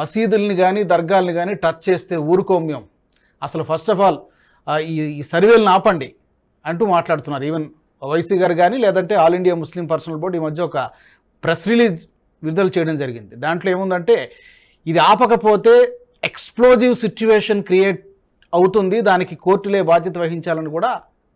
మసీదుల్ని కానీ దర్గాల్ని కానీ టచ్ చేస్తే ఊరుకోమ్యం అసలు ఫస్ట్ ఆఫ్ ఆల్ ఈ ఈ సర్వేలను ఆపండి అంటూ మాట్లాడుతున్నారు. ఈవెన్ వైసీ గారు కానీ లేదంటే all India Muslim personal board ఈ మధ్య ఒక ప్రెస్ రిలీజ్ విడుదల చేయడం జరిగింది. దాంట్లో ఏముందంటే ఇది ఆపకపోతే ఎక్స్ప్లోజివ్ సిచ్యువేషన్ క్రియేట్ అవుతుంది. దానికి కోర్టులే బాధ్యత వహించాలని కూడా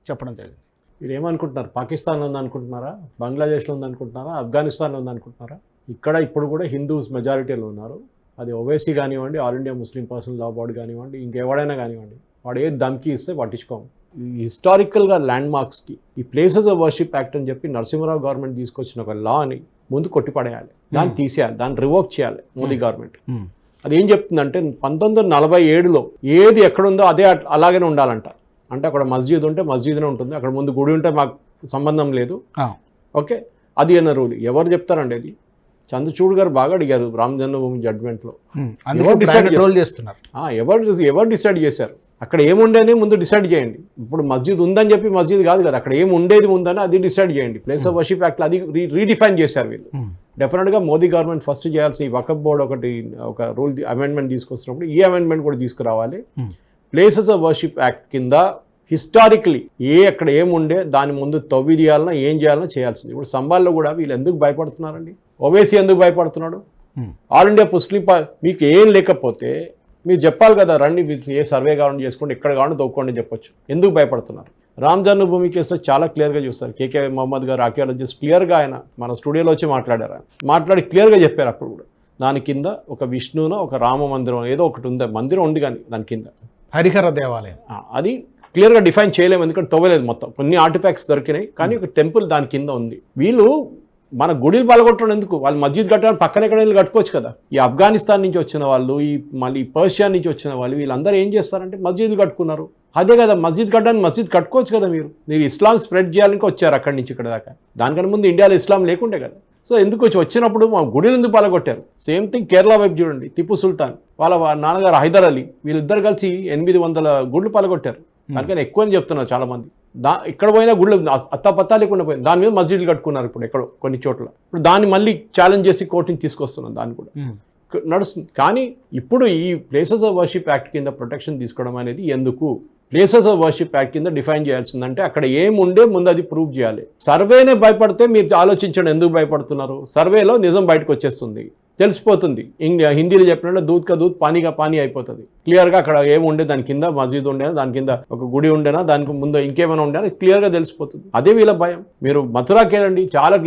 చెప్పడం జరిగింది. మీరు ఏమనుకుంటున్నారు పాకిస్తాన్లో ఉందనుకుంటున్నారా? బంగ్లాదేశ్లో ఉంది అనుకుంటున్నారా ఆఫ్ఘనిస్తాన్లో ఉందనుకుంటున్నారా? ఇక్కడ ఇప్పుడు కూడా హిందూస్ మెజారిటీలో ఉన్నారు. అది ఓవైసీ కానివ్వండి all India Muslim personal law board కానివ్వండి ఇంకెవడైనా కానివ్వండి వాడు ఏ దమ్కి ఇస్తే పట్టించుకోము. ఈ హిస్టారికల్గా ల్యాండ్ మార్క్స్కి ఈ ప్లేసెస్ ఆఫ్ వర్షిప్ యాక్ట్ అని చెప్పి నరసింహరావు గవర్నమెంట్ తీసుకొచ్చిన ఒక లాని ముందు కొట్టిపడేయాలి. దాన్ని. తీసేయాలి దాన్ని రివోక్ చేయాలి మోదీ. గవర్నమెంట్. అది ఏం చెప్తుందంటే పంతొమ్మిది వందల నలభై ఏడులో ఏది ఎక్కడుందో అదే అలాగనే ఉండాలంట. అంటే అక్కడ మస్జిద్ ఉంటే మస్జిద్నే ఉంటుంది అక్కడ ముందు గుడి ఉంటే మాకు సంబంధం లేదు. ఓకే? అది అన్న రూల్. ఎవరు చెప్తారండి అది? చంద్రచూడ్ గారు బాగా అడిగారు రామ జన్మభూమి జడ్జ్మెంట్లో అందుకే ఎవరు ఎవరు డిసైడ్ చేశారు? అక్కడ ఏముండేనే ముందు డిసైడ్ చేయండి. ఇప్పుడు మస్జిద్ ఉందని చెప్పి మస్జిద్ కాదు కదా అక్కడ ఏం ఉండేది ఉందని అది డిసైడ్ చేయండి. ప్లేస్ ఆఫ్ వర్షిప్ యాక్ట్ అది రీడిఫైన్ చేశారు వీళ్ళు. డెఫినెట్గా మోదీ గవర్నమెంట్ ఫస్ట్ చేయాల్సిన ఈ వకఫ్ బోర్డ్ ఒకటి ఒక రూల్ అమెండ్మెంట్ తీసుకొస్తున్నప్పుడు ఈ అమెండ్మెంట్ కూడా తీసుకురావాలి. ప్లేసెస్ ఆఫ్ వర్షిప్ యాక్ట్ కింద హిస్టారికలీ ఏ అక్కడ ఏముండే దాని ముందు తవ్వి తీయాలన్నా ఏం చేయాలన్నా చేయాల్సింది. ఇప్పుడు సంబాల్లో కూడా వీళ్ళు ఎందుకు భయపడుతున్నారండి? ఓవేసీ ఎందుకు భయపడుతున్నాడు? ఆల్ ఇండియా ముస్లిం మీకు ఏం లేకపోతే మీరు చెప్పాలి కదా రండి ఏ సర్వే కావాలని చేసుకోండి ఎక్కడ కావాలని తొక్కోండి అని చెప్పొచ్చు. ఎందుకు భయపడుతున్నారు? రామ్ జన్మభూమి కేసులో చాలా క్లియర్గా చూస్తారు. కేకే మొహమ్మద్ గారు ఆర్కియాలజిస్ట్ క్లియర్గా ఆయన మన స్టూడియోలో వచ్చి మాట్లాడారు. మాట్లాడి క్లియర్గా చెప్పారు అప్పుడు కూడా. దాని కింద ఒక విష్ణునో ఒక రామ మందిరం ఏదో ఒకటి ఉంది? మందిరం ఉంది కానీ దాని కింద. హరిహర దేవాలయం. అది క్లియర్గా డిఫైన్ చేయలేము ఎందుకంటే తవ్వలేదు మొత్తం. కొన్ని ఆర్టిఫాక్ట్స్ దొరికినాయి కానీ ఒక టెంపుల్ దాని కింద ఉంది. వీళ్ళు మన గుడిలు పలగొట్టడం ఎందుకు? వాళ్ళు మస్జిద్ కట్టడానికి పక్కన ఎక్కడ వెళ్ళి కట్టుకోవచ్చు కదా. ఈ ఆఫ్ఘనిస్తాన్ నుంచి వచ్చిన వాళ్ళు ఈ మళ్ళీ పర్షియా నుంచి వచ్చిన వాళ్ళు వీళ్ళందరూ ఏం చేస్తారంటే మస్జిద్లు కట్టుకున్నారు. అదే కదా మస్జిద్ కట్టడానికి మస్జిద్ కట్టుకోవచ్చు కదా మీరు. మీరు ఇస్లాం స్ప్రెడ్ చేయాలని వచ్చారు అక్కడి నుంచి ఇక్కడ దాకా. దానికన్నా ముందు ఇండియాలో ఇస్లాం లేకుండే కదా. సో ఎందుకు వచ్చి వచ్చినప్పుడు మా గుడిని ఎందుకు పలగొట్టారు? సేమ్ థింగ్ కేరళ వైపు చూడండి. టిప్పు సుల్తాన్ వాళ్ళ నాన్నగారు హైదర్ అలీ వీళ్ళిద్దరు కలిసి ఎనిమిది వందల గుళ్ళు పలగొట్టారు. దానికన్నా ఎక్కువ అని చెప్తున్నారు చాలా మంది దా ఇక్కడ పోయినా గుళ్ళు అత్తపత్తా లేకుండా పోయింది దాని మీద మస్జిద్లు కట్టుకున్నారు ఇప్పుడు ఎక్కడో కొన్ని చోట్ల. ఇప్పుడు దాన్ని మళ్ళీ ఛాలెంజ్ చేసి కోర్టుని తీసుకొస్తున్నాం దాన్ని కూడా. నడుస్తుంది. కానీ ఇప్పుడు ఈ ప్లేసెస్ ఆఫ్ వర్షిప్ యాక్ట్ కింద ప్రొటెక్షన్ తీసుకోవడం అనేది ఎందుకు? ప్లేసెస్ ఆఫ్ వర్షిప్ యాక్ట్ కింద డిఫైన్ చేయాల్సిందంటే అక్కడ ఏముండే ముందు అది ప్రూవ్ చేయాలి. సర్వేనే భయపడితే మీరు ఆలోచించండి ఎందుకు భయపడుతున్నారు? సర్వేలో నిజం బయటకు వచ్చేస్తుంది. తెలిసిపోతుంది. ఇంగ్ హిందీలో చెప్పినట్టు దూద్ కా దూద్ పానీగా పానీ అయిపోతుంది. క్లియర్గా అక్కడ ఏముండే దాని కింద మస్జిద్ ఉండేనా దాని కింద ఒక గుడి ఉండేనా దానికి ముందు ఇంకేమైనా ఉండేనా క్లియర్గా తెలిసిపోతుంది. అదే వీళ్ళ భయం. మీరు మథురాకి వెళ్ళండి చాలా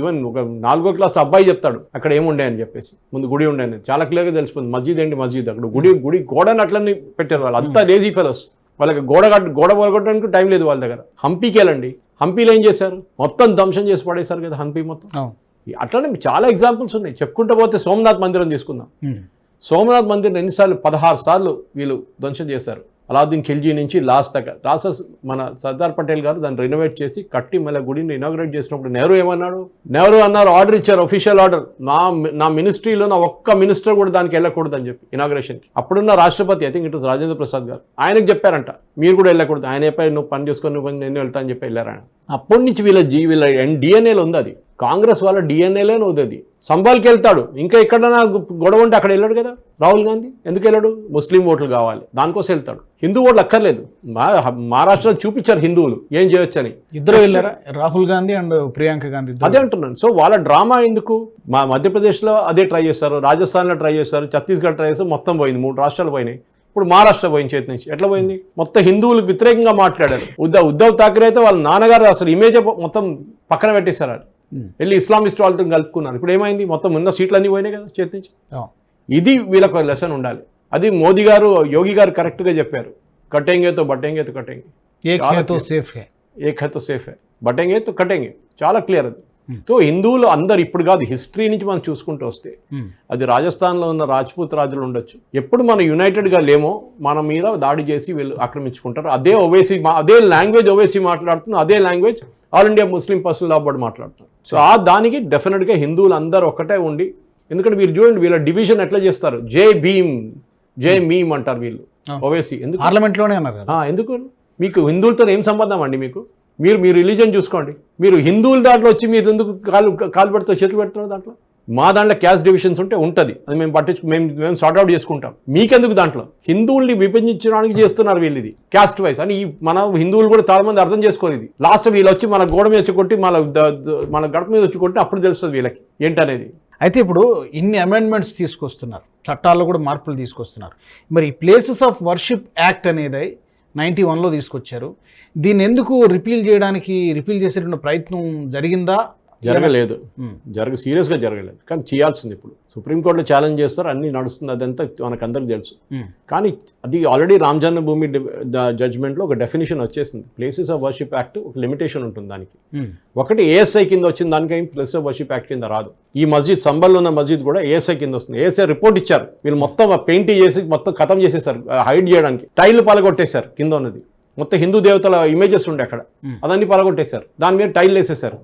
ఈవెన్ ఒక నాలుగో క్లాస్ అబ్బాయి చెప్తాడు అక్కడ ఏముండే అని చెప్పేసి. ముందు గుడి ఉండే చాలా క్లియర్గా తెలిసిపోతుంది. మస్జిద్ ఏంటి మస్జిద్ అక్కడ గుడి గుడి గోడని అట్లనే పెట్టారు వాళ్ళు. అంతా లేజీ ఫెలోస్ వాళ్ళకి గోడ గోడ పొరగొట్టడానికి టైం లేదు వాళ్ళ దగ్గర. హంపీకి వెళ్ళండి. హంపీలో ఏం చేశారు? మొత్తం ధ్వంసం చేసి పడేశారు కదా హంపీ మొత్తం. అట్లనే చాలా ఎగ్జాంపుల్స్ ఉన్నాయి. చెప్పుకుంటూ పోతే సోమనాథ్ మందిరం తీసుకుందాం. సోమనాథ్ మందిరం ఎన్నిసార్లు? పదహారు సార్లు వీళ్ళు ధ్వంసం చేశారు. అలావుద్దీన్ ఖిల్జీ నుంచి లాస్ట్ దాకా. రాస మన సర్దార్ పటేల్ గారు దాన్ని రెనోవేట్ చేసి కట్టి మళ్ళీ గుడిని ఇనాగ్రేట్ చేసినప్పుడు నెహ్రూ ఏమన్నాడు? నెహ్రూ అన్నారు ఆర్డర్ ఇచ్చారు ఒఫీషియల్ ఆర్డర్ నా నా మినిస్ట్రీలో నా ఒక్క మినిస్టర్ కూడా దానికి వెళ్ళకూడదు అని చెప్పి ఇనాగ్రేషన్కి అప్పుడున్న రాష్ట్రపతి I think it Rajendra Prasad గారు ఆయనకు చెప్పారంట మీరు కూడా వెళ్ళకూడదు. ఆయన నువ్వు పని చేసుకొని నువ్వు నేను వెళ్తా అని చెప్పి వెళ్ళారు ఆయన. అప్పటి నుంచి వీళ్ళ జీ వీళ్ళ డిఎన్ఏలో ఉంది అది. కాంగ్రెస్ వాళ్ళ డిఎన్ఏలోనే ఉంది అది సంబాల్కి వెళ్తాడు. ఇంకా ఎక్కడైనా గొడవ ఉంటే అక్కడ వెళ్ళాడు కదా రాహుల్ గాంధీ. ఎందుకు వెళ్ళాడు? ముస్లిం ఓట్లు కావాలి. దానికోసం వెళ్తాడు. హిందూ ఓట్లు అక్కర్లేదు. మా మహారాష్ట్రలో చూపించారు హిందువులు. ఏం చేయొచ్చని. ఇద్దరు వెళ్ళారా? రాహుల్ గాంధీ అండ్ ప్రియాంక గాంధీ అదే అంటున్నాను. సో వాళ్ళ డ్రామా ఎందుకు? మా మధ్యప్రదేశ్లో అదే ట్రై చేస్తారు. రాజస్థాన్లో ట్రై చేస్తారు. ఛత్తీస్గఢ్ ట్రై చేస్తారు. మొత్తం పోయింది. మూడు రాష్ట్రాలు పోయినాయి. ఇప్పుడు మహారాష్ట్ర పోయింది చేతి నుంచి. ఎట్లా పోయింది? మొత్తం హిందువులకు వ్యతిరేకంగా మాట్లాడారు. ఉద్ధవ్ ఉద్ధవ్ ఠాకరే అయితే వాళ్ళ నాన్నగారు అసలు ఇమేజ్ మొత్తం పక్కన పెట్టేశారు. వెళ్ళి ఇస్లామిస్ట్ వాళ్ళతో కలుపుకున్నారు. ఇప్పుడు ఏమైంది? మొత్తం ఉన్న సీట్లు అన్నీ పోయినాయి కదా చేతి నుంచి? అవును. ఇది వీళ్ళకు లెసన్ ఉండాలి. అది మోదీ గారు యోగి గారు కరెక్ట్గా చెప్పారు. కట్టేంగేతో బట్టేంగేతో తో clear. సేఫ్ హే. ఏక్ హై తో సేఫ్ హై. బట్టేంగే తో చాలా క్లియర్ అది. Hmm. సో హిందువులు అందరు ఇప్పుడు కాదు హిస్టరీ నుంచి మనం చూసుకుంటూ వస్తే. అది రాజస్థాన్లో ఉన్న రాజ్పూత్ రాజులు ఉండొచ్చు. ఎప్పుడు మనం యునైటెడ్గా లేమో మన మీద దాడి చేసి వీళ్ళు ఆక్రమించుకుంటారు. అదే ఓవేసీ అదే లాంగ్వేజ్ ఓవేసీ మాట్లాడుతున్నారు అదే language all India Muslim personal law board మాట్లాడుతున్నారు. సో ఆ దానికి డెఫినెట్గా హిందువులు అందరూ ఒక్కటే ఉండి ఎందుకంటే మీరు చూడండి వీళ్ళ డివిజన్ ఎట్లా చేస్తారు? జై భీమ్ జై మీమ్. అంటారు వీళ్ళు. ఓవేసీ. ఎందుకు? పార్లమెంట్లోనే అన్నారు ఎందుకు? మీకు హిందువులతో ఏం సంబంధం అండి మీకు? మీరు మీ రిలీజన్ చూసుకోండి. మీరు హిందువుల దాంట్లో వచ్చి మీరు ఎందుకు కాలు కాలు పెడుతూ చేతులు పెడుతున్నారు దాంట్లో? మా దాంట్లో క్యాస్ట్ డివిజన్స్ ఉంటే ఉంటుంది. అది మేము పట్టించు మేము మేము సార్ట్అవుట్ చేసుకుంటాం. మీకెందుకు దాంట్లో? హిందువుల్ని విభజించడానికి చేస్తున్నారు వీళ్ళు ఇది క్యాస్ట్ వైజ్ అని మన హిందువులు కూడా చాలా మంది అర్థం చేసుకోరు ఇది. లాస్ట్ వీళ్ళు వచ్చి మన గోడ మీద వచ్చి కొట్టి మన మన గడప మీద వచ్చి కొట్టి అప్పుడు తెలుస్తుంది వీళ్ళకి ఏంటనేది. అయితే ఇప్పుడు ఇన్ని అమెండ్మెంట్స్ తీసుకొస్తున్నారు. చట్టాల్లో కూడా మార్పులు తీసుకొస్తున్నారు. మరి ప్లేసెస్ ఆఫ్ వర్షిప్ యాక్ట్ అనేది నైంటీ వన్లో తీసుకొచ్చారు. దీన్ని ఎందుకు రిపీల్ చేయడానికి రిపీల్ చేసేటువంటి ప్రయత్నం జరిగిందా? జరగలేదు. జరగ సీరియస్గా జరగలేదు. కానీ చేయాల్సింది ఇప్పుడు. సుప్రీంకోర్టులో ఛాలెంజ్ చేస్తారు అన్ని నడుస్తుంది అదంతా మనకు అందరికి తెలుసు కానీ అది ఆల్రెడీ రామ్ జన్మభూమి జడ్జ్మెంట్లో ఒక డెఫినేషన్ వచ్చేసింది. ప్లేసెస్ ఆఫ్ వర్షిప్ యాక్ట్ ఒక లిమిటేషన్ ఉంటుంది దానికి. ఒకటి ఏఎస్ఐ కింద వచ్చిన దానికి ప్లేస్ ఆఫ్ వర్షిప్ యాక్ట్ కింద రాదు. ఈ మస్జిద్ సంబల్లో ఉన్న మస్జిద్ కూడా ఏఎస్ఐ కింద వస్తుంది. ఏఎస్ఐ రిపోర్ట్ ఇచ్చారు. వీళ్ళు మొత్తం పెయింట్ చేసి మొత్తం ఖతం చేసేసారు హైడ్ చేయడానికి. టైల్ పాలగొట్టేశారు కింద ఉన్నది. మొత్తం హిందూ దేవతల ఇమేజెస్ ఉండే అక్కడ. అదన్నీ పాలగొట్టేశారు. దాని మీద టైల్ వేసేసారు.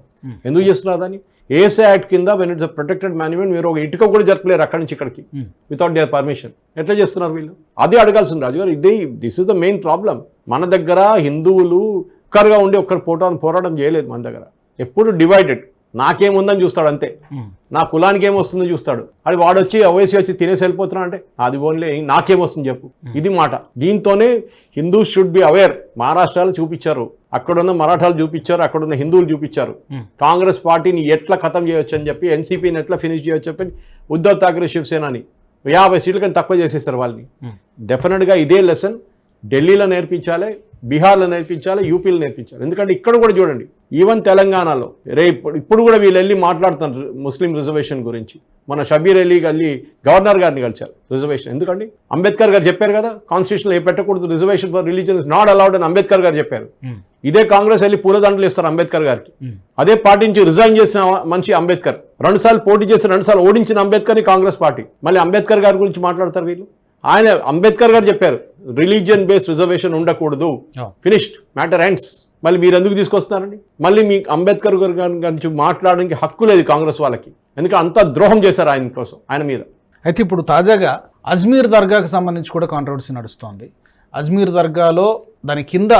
ఎందుకు చేస్తున్నారు దాన్ని? ఏఎస్ఐ యాక్ట్ కింద వెన్ ఇట్స్ ప్రొటెక్టెడ్ మాన్యుమెంట్ మీరు ఒక ఇటుక కూడా జరపలేరు అక్కడి నుంచి ఇక్కడికి. వితౌట్ దేర్ పర్మిషన్ ఎట్లా చేస్తున్నారు వీళ్ళు? అది అడగాల్సింది రాజుగారు. ఇదే this is the main problem మన దగ్గర హిందువులు ఒక్కరుగా ఉండి ఒక్కరు పోటాన్ని పోరాటం చేయలేదు మన దగ్గర. ఎప్పుడు డివైడెడ్ నాకేముందని చూస్తాడు అంతే. ఉమ్, నా కులానికి ఏమొస్తుందో చూస్తాడు. అది వాడు వచ్చి ఓవైసీ వచ్చి తినేసి వెళ్ళిపోతున్నా అంటే అది ఓన్లీ నాకేమొస్తుంది చెప్పు. ఇది మాట. దీంతోనే హిందూ షుడ్ బి అవేర్ మహారాష్ట్రలో చూపించారు. అక్కడున్న మరాఠాలు చూపించారు అక్కడున్న హిందువులు చూపించారు. Hmm. కాంగ్రెస్ పార్టీని ఎట్లా ఖతం చేయొచ్చు అని చెప్పి ఎన్సీపీని ఎట్లా ఫినిష్ చేయొచ్చు చెప్పి ఉద్ధవ్ ఠాకరే శివసేనని యాభై సీట్ల కన్నా తక్కువ చేసేస్తారు వాళ్ళని. డెఫినెట్గా ఇదే లెసన్ ఢిల్లీలో నేర్పించాలి బీహార్లో నేర్పించాలి యూపీలో నేర్పించాలి. ఎందుకంటే ఇక్కడ కూడా చూడండి ఈవెన్ తెలంగాణలో రే ఇప్పుడు ఇప్పుడు కూడా వీళ్ళు వెళ్ళి మాట్లాడుతున్నారు ముస్లిం రిజర్వేషన్ గురించి. మన షబీర్ అలీ వెళ్ళి గవర్నర్ గారిని కలిశారు రిజర్వేషన్. ఎందుకండి? అంబేద్కర్ గారు చెప్పారు కదా కాన్స్టిట్యూషన్లో ఏ పెట్టకూడదు reservation for religion not allowed అని అంబేద్కర్ గారు చెప్పారు. ఇదే కాంగ్రెస్ వెళ్ళి పూలదండలు ఇస్తారు అంబేద్కర్ గారికి. అదే పార్టీ నుంచి రిజైన్ చేసిన మనిషి అంబేద్కర్. రెండుసార్లు పోటీ చేసి రెండుసార్లు ఓడించిన అంబేద్కర్ని కాంగ్రెస్ పార్టీ. మళ్ళీ అంబేద్కర్ గారి గురించి మాట్లాడతారు వీళ్ళు. ఆయన అంబేద్కర్ గారు చెప్పారు రిలీజియన్ బేస్డ్ రిజర్వేషన్ ఉండకూడదు. ఫినిష్డ్ మ్యాటర్ ఎండ్స్ మళ్ళీ మీరు ఎందుకు తీసుకొస్తున్నారండి? మళ్ళీ మీ అంబేద్కర్ గారి గారి గురించి మాట్లాడడానికి హక్కు లేదు కాంగ్రెస్ వాళ్ళకి. ఎందుకంటే అంత ద్రోహం చేశారు ఆయన కోసం ఆయన మీద. అయితే ఇప్పుడు తాజాగా అజ్మీర్ దర్గాకు సంబంధించి కూడా కాంట్రవర్సీ నడుస్తోంది. అజ్మీర్ దర్గాలో దాని కింద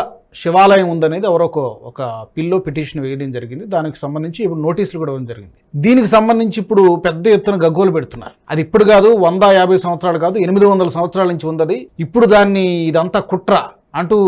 శివాలయం ఉందనేది ఎవరో ఒక పిల్లో పిటిషన్ వేయడం జరిగింది. దానికి సంబంధించి ఇప్పుడు నోటీసులు కూడా ఇవ్వడం జరిగింది. దీనికి సంబంధించి ఇప్పుడు పెద్ద ఎత్తున గగ్గోలు పెడుతున్నారు. అది ఇప్పుడు కాదు వంద యాభై సంవత్సరాలు కాదు ఎనిమిది వందల సంవత్సరాల నుంచి ఉంది ఇప్పుడు దాన్ని ఇదంతా కుట్ర అంటూ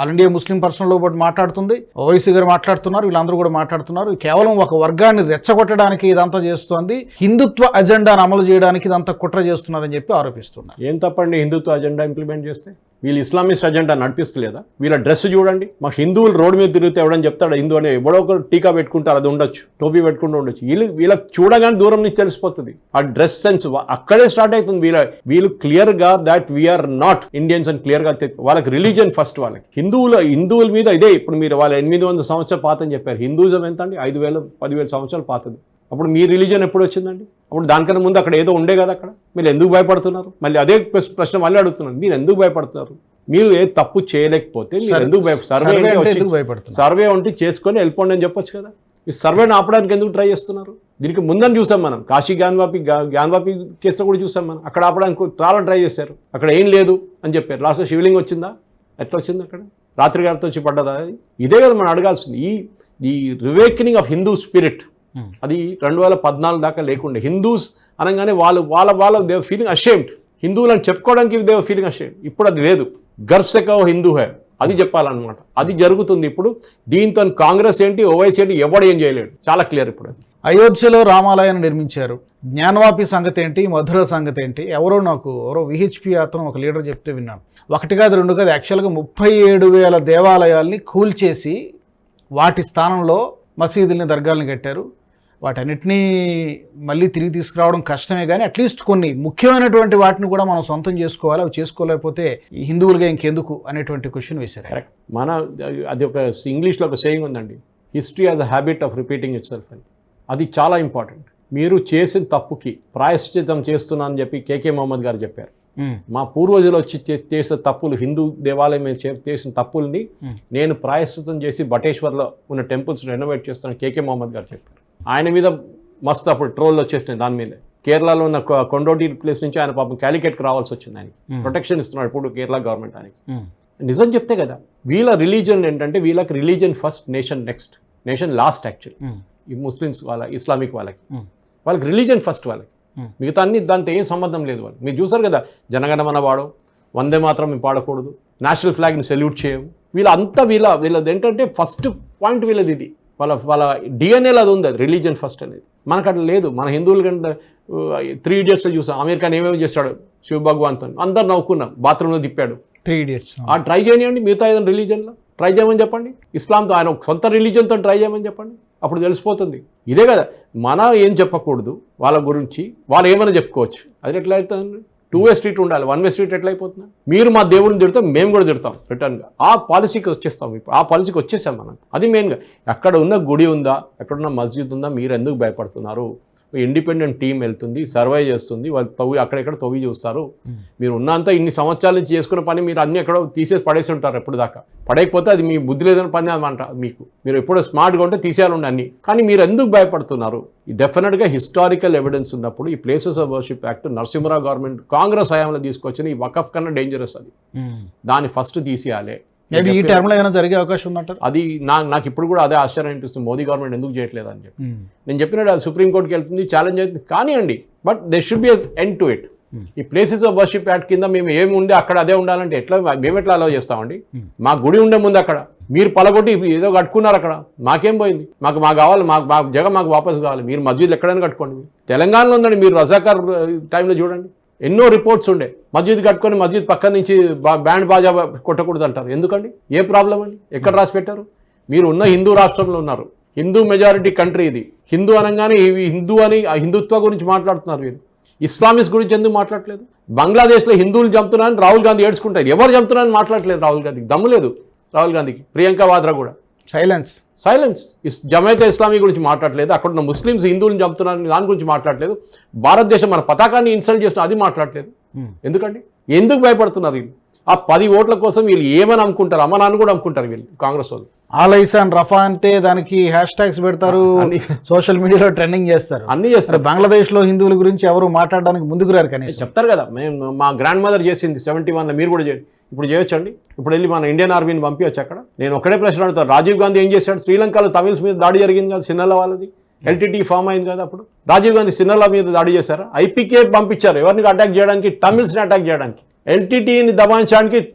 all India Muslim personal but మాట్లాడుతుంది ఓవైసీ గారు మాట్లాడుతున్నారు వీళ్ళందరూ కూడా మాట్లాడుతున్నారు. కేవలం ఒక వర్గాన్ని రెచ్చగొట్టడానికి ఇదంతా చేస్తోంది. హిందుత్వ అజెండాను అమలు చేయడానికి ఇదంతా కుట్ర చేస్తున్నారని చెప్పి ఆరోపిస్తున్నారు. ఏం తప్పండి? హిందుత్వ అజెండా ఇంప్లిమెంట్ చేస్తే? వీళ్ళు ఇస్లామిస్ట్ అజెండా నడిపిస్తలేదా? వీళ్ళ డ్రెస్ చూడండి. మా హిందువులు రోడ్డు మీద తిరిగితే ఎవడని చెప్తాడు? హిందూ అని ఎవడో ఒక టీకా పెట్టుకుంటారు అది ఉండొచ్చు. టోపీ పెట్టుకుంటూ ఉండొచ్చు. వీళ్ళు వీళ్ళకి చూడగానే దూరం నుంచి తెలిసిపోతుంది. ఆ డ్రెస్ సెన్స్ అక్కడే స్టార్ట్ అవుతుంది. వీళ్ళ వీళ్ళు క్లియర్గా దాట్ వీఆర్ నాట్ ఇండియన్స్ అని క్లియర్గా వాళ్ళకి రిలీజియన్ ఫస్ట్ వాళ్ళకి. హిందువుల హిందువుల మీద ఇదే. ఇప్పుడు మీరు వాళ్ళ ఎనిమిది వందల సంవత్సరాలు పాతని చెప్పారు. హిందూజం ఎంత అండి ఐదు వేల పదివేల సంవత్సరాలు పాతది. అప్పుడు మీ రిలీజియన్ ఎప్పుడు వచ్చిందండి అప్పుడు దానికన్నా ముందు అక్కడ ఏదో ఉండే కదా అక్కడ? మీరు ఎందుకు భయపడుతున్నారు? మళ్ళీ అదే ప్రశ్న- మళ్ళీ అడుగుతున్నారు మీరు ఎందుకు భయపడుతున్నారు? మీరు ఏ తప్పు చేయలేకపోతే మీరు ఎందుకు సర్వే సర్వే ఉంటే చేసుకొని వెళ్ళిపోండి అని చెప్పొచ్చు కదా? ఈ సర్వేని ఆపడానికి ఎందుకు ట్రై చేస్తున్నారు? దీనికి ముందని చూసాం మనం. కాశీ జ్ఞాన్వాపి జ్ఞాన్వాపి కేసులో కూడా చూసాం మనం. అక్కడ ఆపడానికి చాలా ట్రై చేశారు. అక్కడ ఏం లేదు అని చెప్పారు. లాస్ట్లో శివలింగ్ వచ్చిందా? ఎట్లా వచ్చింది అక్కడ? రాత్రి గారితో వచ్చి పడ్డదా? ఇదే కదా మనం అడగాల్సింది. ఈ the reawakening of Hindu spirit. అది రెండు వేల పద్నాలుగు దాకా లేకుండే. హిందూస్ అనగానే వాళ్ళు వాళ్ళ వాళ్ళ దేవ్ ఫీలింగ్ అషేమ్డ్ హిందువులను చెప్పుకోవడానికి దేవ్ ఫీలింగ్ అషేమ్డ్ ఇప్పుడు అది లేదు. కహో హిందూ హే. అది చెప్పాలన్నమాట. అది జరుగుతుంది ఇప్పుడు. దీంతో కాంగ్రెస్ ఏంటి ఓవైసీ ఏంటి ఎవడు ఏం చేయలేడు. చాలా క్లియర్ ఇప్పుడు అయోధ్యలో రామాలయాన్ని నిర్మించారు. జ్ఞానవాపి సంగతి ఏంటి మధుర సంగతి ఏంటి? ఎవరో నాకు ఎవరో విహెచ్పి అతను ఒక లీడర్ చెప్తే విన్నాను. ఒకటి కాదు రెండు కాదు యాక్చువల్గా ముప్పై ఏడు వేల దేవాలయాల్ని కూల్చేసి వాటి స్థానంలో మసీదుల్ని దర్గాల్ని కట్టారు. వాటన్నిటినీ మళ్ళీ తిరిగి తీసుకురావడం కష్టమే కానీ అట్లీస్ట్ కొన్ని ముఖ్యమైనటువంటి వాటిని కూడా మనం సొంతం చేసుకోవాలి అవి చేసుకోలేకపోతే ఈ హిందువులుగా ఇంకెందుకు అనేటువంటి క్వశ్చన్ వేశారు కరెక్ట్ మన అది ఒక ఇంగ్లీష్లో ఒక సేయింగ్ ఉందండి. History as a habit of repeating itself అని. అది చాలా ఇంపార్టెంట్ మీరు చేసిన తప్పుకి ప్రాయశ్చితం చేస్తున్నానని చెప్పి కేకే మహమ్మద్ గారు చెప్పారు. మా పూర్వజులు వచ్చి చేసిన తప్పులు హిందూ దేవాలయం చేసిన తప్పుల్ని. నేను ప్రాయశ్చితం చేసి బటేశ్వర్లో ఉన్న టెంపుల్స్ రెనోవేట్ చేస్తాను కేకే మహమ్మద్ గారు చెప్పారు. ఆయన మీద మస్తు అప్పుడు ట్రోల్ వచ్చేసినాయి దాని మీద. కేరళలో ఉన్న కొండోటి ప్లేస్ నుంచి ఆయన పాపం క్యాలికెట్కి రావాల్సి వచ్చింది ఆయన Hmm. ప్రొటెక్షన్ ఇస్తున్నాడు ఇప్పుడు కేరళ గవర్నమెంట్ ఆయనకి. నిజం చెప్తే కదా వీళ్ళ రిలీజన్ ఏంటంటే వీళ్ళకి religion first nation next. Nation last actually. Um, ఈ ముస్లిమ్స్ వాళ్ళ ఇస్లామిక్ వాళ్ళకి. వాళ్ళకి రిలీజన్ ఫస్ట్ వాళ్ళకి. మిగతా అన్ని దాంతో ఏం సంబంధం లేదు వాళ్ళు మీరు చూసారు కదా జనగణమన వాడో వందే మాత్రం మేము పాడకూడదు నేషనల్ ఫ్లాగ్ని సెల్యూట్ చేయము. వీళ్ళంతా వీళ్ళ వీళ్ళది ఏంటంటే ఫస్ట్ పాయింట్ వీళ్ళది ఇది. వాళ్ళ వాళ్ళ డిఎన్ఏలో అది ఉంది అది రిలీజన్ ఫస్ట్ అనేది. మనకు అట్లా లేదు. మన హిందువుల కంటే త్రీ ఇడియట్స్లో చూసాం. అమీర్ ఖాన్ ఏమేమి చేస్తాడు శివ భగవాన్తో అందరు నవ్వుకున్నాం. బాత్రూంలో తిప్పాడు. త్రీ ఇడియట్స్ ఆ ట్రై చేయనివ్వండి మిగతా ఏదైనా రిలీజన్లో ట్రై చేయమని చెప్పండి. ఇస్లాంతో ఆయన సొంత రిలీజన్తో ట్రై చేయమని చెప్పండి. అప్పుడు తెలిసిపోతుంది. ఇదే కదా. మన ఏం చెప్పకూడదు. వాళ్ళ గురించి వాళ్ళు ఏమైనా చెప్పుకోవచ్చు. అది ఎట్లా అవుతుంది? టూ వే స్ట్రీట్ ఉండాలి. వన్ వే స్ట్రీట్ ఎట్లయిపోతుంది? మీరు మా దేవుడిని తిడతాం మేము కూడా తిడతాం రిటర్న్గా ఆ పాలసీకి వచ్చేస్తాం ఇప్పుడు. ఆ పాలసీకి వచ్చేసాం మనం. అది మెయిన్గా ఎక్కడ ఉన్న గుడి ఉందా? ఎక్కడున్న మస్జిద్ ఉందా? మీరు ఎందుకు భయపడుతున్నారు? ఇండిపెండెంట్ టీం వెళ్తుంది సర్వే చేస్తుంది వాళ్ళు తవ్వి అక్కడెక్కడ తవ్వి చూస్తారు. మీరు ఉన్నంత ఇన్ని సంవత్సరాల నుంచి చేసుకున్న పని మీరు అన్ని ఎక్కడో తీసేసి పడేసి ఉంటారు ఎప్పుడు దాకా. పడేయకపోతే అది మీ బుద్ధి లేదని పని అన్నమాట మీకు. మీరు ఎప్పుడో స్మార్ట్గా ఉంటే తీసేయాలండి అన్ని. కానీ మీరు ఎందుకు భయపడుతున్నారు? ఈ డెఫినెట్గా హిస్టారికల్ ఎవిడెన్స్ ఉన్నప్పుడు ఈ places of worship act Narasimha Rao government Congress హయాంలో తీసుకొచ్చిన ఈ వకఫ్ కన్నా డేంజరస్ అది. దాన్ని ఫస్ట్ తీసేయాలి. మేబీ ఈ టర్మ్లో ఏమైనా జరిగే అవకాశం ఉందంటారు? అది నా నాకు ఇప్పుడు కూడా అదే ఆశ్చర్యం అనిపిస్తుంది. మోదీ గవర్నమెంట్ ఎందుకు చేయట్లేదు అని చెప్పి. నేను చెప్పినట్టు అది సుప్రీంకోర్టుకి వెళ్తుంది ఛాలెంజ్ అవుతుంది. కానివ్వండి but they should be end to it ఈ ప్లేసెస్ ఆఫ్ వర్షిప్ యాక్ట్ కింద మేము ఏమి ఉండి అక్కడ అదే ఉండాలంటే ఎట్లా మేము ఎట్లా అలౌ చేస్తామండి? Hmm. మా గుడి ఉండే ముందు అక్కడ. మీరు పలగొట్టి ఏదో కట్టుకున్నారు అక్కడ. మాకేం పోయింది? మాకు మాకు కావాలి మాకు మాకు జగ మాకు వాపస్ కావాలి. మీరు మస్జిద్లు ఎక్కడైనా కట్టుకోండి. తెలంగాణలో ఉందండి మీరు రజాకర్ టైంలో చూడండి. ఎన్నో రిపోర్ట్స్ ఉండే. మస్జిద్ కట్టుకొని మస్జిద్ పక్క నుంచి బా- బ్యాండ్ బాజా కొట్టకూడదు అంటారు ఎందుకండి? ఏ ప్రాబ్లం అండి? ఎక్కడ రాసి పెట్టారు మీరు ఉన్న హిందూ రాష్ట్రంలో ఉన్నారు. హిందూ మెజారిటీ కంట్రీ ఇది. హిందూ అనగానే ఇవి హిందూ అని ఆ హిందుత్వ గురించి మాట్లాడుతున్నారు వీరు ఇస్లామిక్స్ గురించి ఎందుకు మాట్లాడలేదు బంగ్లాదేశ్లో హిందువులు చంపుతున్నారని రాహుల్ గాంధీ ఏడ్చుకుంటారు. ఎవరు చంపుతున్నారని మాట్లాడలేదు రాహుల్ గాంధీకి? దమ్ము లేదు రాహుల్ గాంధీకి. ప్రియాంక వాద్రా కూడా. Silence silence is Jamaat-e Islami గురించి మాట్లాడలేదు. అక్కడ ఉన్న ముస్లిమ్స్ హిందువులను చంపుతున్నారని దాని గురించి మాట్లాడలేదు. భారతదేశం మన పతాకాన్ని ఇన్సల్ట్ చేస్తున్న అది మాట్లాడలేదు. ఎందుకండి? ఎందుకు భయపడుతున్నారు వీళ్ళు? ఆ పది ఓట్ల కోసం వీళ్ళు ఏమని అనుకుంటారు అమ్మ నాన్న కూడా అనుకుంటారు వీళ్ళు కాంగ్రెస్ వాళ్ళు. ఆలైసాన్ రఫా అంటే దానికి హ్యాష్ ట్యాగ్స్ పెడతారు సోషల్ మీడియాలో ట్రెండింగ్ చేస్తారు. అన్నీ చేస్తారు. బంగ్లాదేశ్లో హిందువుల గురించి ఎవరు మాట్లాడడానికి ముందుకు రారు కనీసం. చెప్తారు కదా మేము మా గ్రాండ్ మదర్ చేసింది సెవెంటీ వన్లో మీరు కూడా చేయండి. ఇప్పుడు చేయొచ్చండి. ఇప్పుడు వెళ్ళి మన ఇండియన్ ఆర్మీని పంపించచ్చు అక్కడ. నేను ఒకటే ప్రశ్న అడుగుతాను రాజీవ్ గాంధీ ఏం చేశాడు? శ్రీలంకలో తమిళ్స్ మీద దాడి జరిగింది కదా సిన్నల వాళ్ళది. ఎల్టీటీ ఫామ్ అయింది కదా అప్పుడు. రాజీవ్ గాంధీ సిన్నల మీద దాడి చేశారా? ఐపీకే పంపించారు. ఎవరిని అటాక్ చేయడానికి? తమిళ్స్ని అటాక్ చేయడానికి. ఎల్టీటీని దబాయించడానికి